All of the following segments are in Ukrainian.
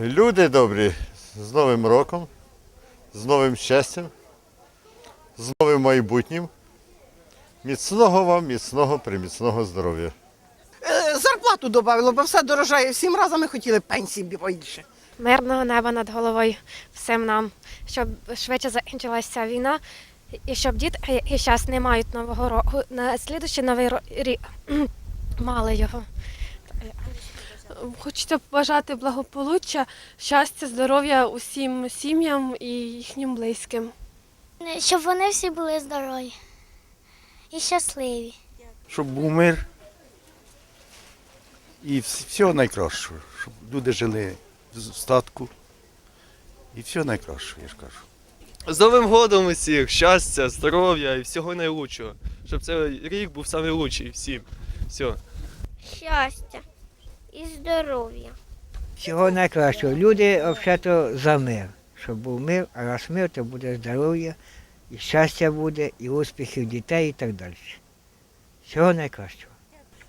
Люди добрі, з Новим роком, з новим щастям, з новим майбутнім. Міцного вам, міцного, приміцного здоров'я. Е, Зарплату додавало, бо все дорожає. Всім разом ми хотіли пенсії більше. мирного неба над головою всім нам, щоб швидше закінчилася війна, і щоб діти, які зараз не мають нового року, на слідуючий новий рік мали його. Хочеться побажати благополуччя, щастя, здоров'я усім сім'ям і їхнім близьким. Щоб вони всі були здорові і щасливі. щоб був мир і всього найкращого, щоб люди жили в статку. І всього найкращого, я ж кажу. З Новим годом усіх, щастя, здоров'я і всього найлучшого. Щоб цей рік був найкращий всім. Все. Щастя і здоров'я. Всього найкращого. Люди взагалі за мир. Щоб був мир, а раз мир, то буде здоров'я, і щастя буде, і успіхів дітей і так далі. Всього найкращого.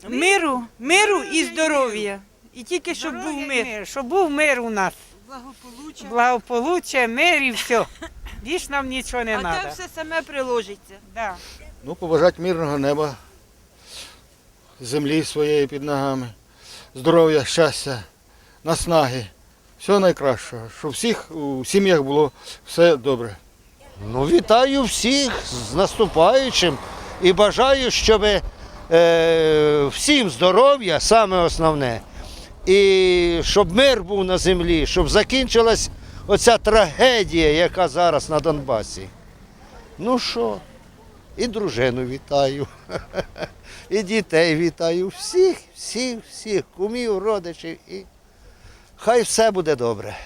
Миру, миру і здоров'я. І тільки щоб був мир. Щоб був мир у нас. Благополуччя. Благополуччя, мир і все. Більш нам нічого не а треба. те все саме приложиться. Да. Ну, побажати мирного неба, землі своєї під ногами, здоров'я, щастя, наснаги, всього найкращого, щоб всіх у сім'ях було все добре. Ну, вітаю всіх з наступаючим і бажаю, щоб е, всім здоров'я, саме основне, і щоб мир був на землі, щоб закінчилась оця трагедія, яка зараз на Донбасі. Ну що, і дружину вітаю, і дітей вітаю, всіх, всіх, всіх, кумів, родичів, і хай все буде добре.